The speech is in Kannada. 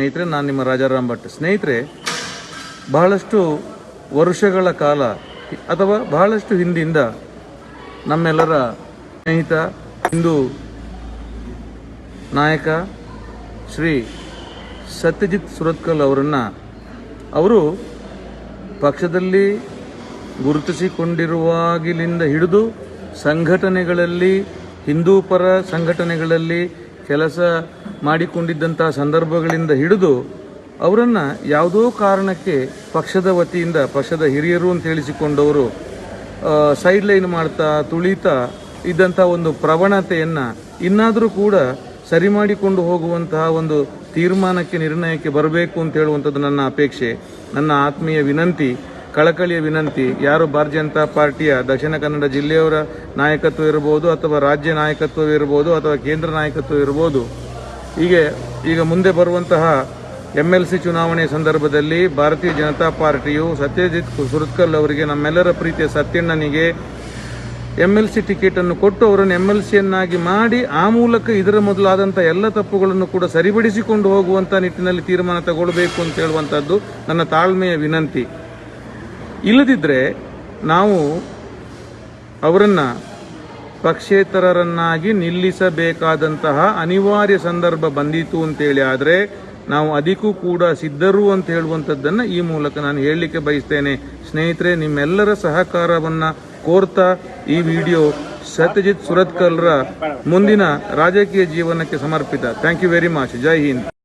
ಸ್ನೇಹಿತರೆ, ನಾನು ನಿಮ್ಮ ರಾಜಾರಾಮ್ ಭಟ್. ಸ್ನೇಹಿತರೆ, ಬಹಳಷ್ಟು ವರ್ಷಗಳ ಕಾಲ ಅಥವಾ ಬಹಳಷ್ಟು ಹಿಂದಿಂದ ನಮ್ಮೆಲ್ಲರ ಸ್ನೇಹಿತ, ಹಿಂದೂ ನಾಯಕ ಶ್ರೀ ಸತ್ಯಜಿತ್ ಸುರತ್ಕಲ್ ಅವರನ್ನು ಅವರು ಪಕ್ಷದಲ್ಲಿ ಗುರುತಿಸಿಕೊಂಡಿರುವಾಗಿಲಿಂದ ಹಿಡಿದು ಸಂಘಟನೆಗಳಲ್ಲಿ, ಹಿಂದೂ ಪರ ಸಂಘಟನೆಗಳಲ್ಲಿ ಕೆಲಸ ಮಾಡಿಕೊಂಡಿದ್ದಂಥ ಸಂದರ್ಭಗಳಿಂದ ಹಿಡಿದು ಅವರನ್ನು ಯಾವುದೋ ಕಾರಣಕ್ಕೆ ಪಕ್ಷದ ವತಿಯಿಂದ, ಪಕ್ಷದ ಹಿರಿಯರು ಅಂತ ಹೇಳಿಸಿಕೊಂಡವರು ಸೈಡ್ ಲೈನ್ ಮಾಡ್ತಾ, ತುಳಿತಾ ಇದ್ದಂಥ ಒಂದು ಪ್ರವಣತೆಯನ್ನು ಇನ್ನಾದರೂ ಕೂಡ ಸರಿ ಮಾಡಿಕೊಂಡು ಹೋಗುವಂತಹ ಒಂದು ತೀರ್ಮಾನಕ್ಕೆ, ನಿರ್ಣಯಕ್ಕೆ ಬರಬೇಕು ಅಂತ ಹೇಳುವಂಥದ್ದು ನನ್ನ ಅಪೇಕ್ಷೆ, ನನ್ನ ಆತ್ಮೀಯ ವಿನಂತಿ. ಕಳಕಳಿಯ ವಿನಂತಿ, ಯಾರು ಭಾರತೀಯ ಜನತಾ ಪಾರ್ಟಿಯ ದಕ್ಷಿಣ ಕನ್ನಡ ಜಿಲ್ಲೆಯವರ ನಾಯಕತ್ವ ಇರಬಹುದು ಅಥವಾ ರಾಜ್ಯ ನಾಯಕತ್ವ ಇರಬಹುದು ಅಥವಾ ಕೇಂದ್ರ ನಾಯಕತ್ವ ಇರಬಹುದು ಹೀಗೆ, ಈಗ ಮುಂದೆ ಬರುವಂತಹ ಎಂ ಎಲ್ ಸಿ ಚುನಾವಣೆ ಸಂದರ್ಭದಲ್ಲಿ ಭಾರತೀಯ ಜನತಾ ಪಾರ್ಟಿಯು ಸತ್ಯಜಿತ್ ಸುರತ್ಕಲ್ ಅವರಿಗೆ ನಮ್ಮೆಲ್ಲರ ಪ್ರೀತಿಯ ಸತ್ಯಣ್ಣನಿಗೆ ಎಂ ಎಲ್ ಸಿ ಟಿಕೆಟ್ ಅನ್ನು ಕೊಟ್ಟು ಅವರನ್ನು ಎಂ ಎಲ್ ಸಿಯನ್ನಾಗಿ ಮಾಡಿ ಆ ಮೂಲಕ ಇದರ ಮೊದಲಾದಂಥ ಎಲ್ಲ ತಪ್ಪುಗಳನ್ನು ಕೂಡ ಸರಿಪಡಿಸಿಕೊಂಡು ಹೋಗುವಂಥ ನಿಟ್ಟಿನಲ್ಲಿ ತೀರ್ಮಾನ ತಗೊಳ್ಬೇಕು ಅಂತ ಹೇಳುವಂಥದ್ದು ನನ್ನ ತಾಳ್ಮೆಯ ವಿನಂತಿ. ಇಲ್ಲದಿದ್ದರೆ ನಾವು ಅವರನ್ನು ಪಕ್ಷೇತರರನ್ನಾಗಿ ನಿಲ್ಲಿಸಬೇಕಾದಂತಹ ಅನಿವಾರ್ಯ ಸಂದರ್ಭ ಬಂದಿತು ಅಂತೇಳಿ ಆದರೆ ನಾವು ಅದಕ್ಕೂ ಕೂಡ ಸಿದ್ಧರು ಅಂತ ಹೇಳುವಂಥದ್ದನ್ನು ಈ ಮೂಲಕ ನಾನು ಹೇಳಲಿಕ್ಕೆ ಬಯಸ್ತೇನೆ. ಸ್ನೇಹಿತರೆ, ನಿಮ್ಮೆಲ್ಲರ ಸಹಕಾರವನ್ನು ಕೋರ್ತಾ ಈ ವಿಡಿಯೋ ಸತ್ಯಜಿತ್ ಸುರತ್ಕಲ್ರ ಮುಂದಿನ ರಾಜಕೀಯ ಜೀವನಕ್ಕೆ ಸಮರ್ಪಿತ. Thank you very much Jai Hind.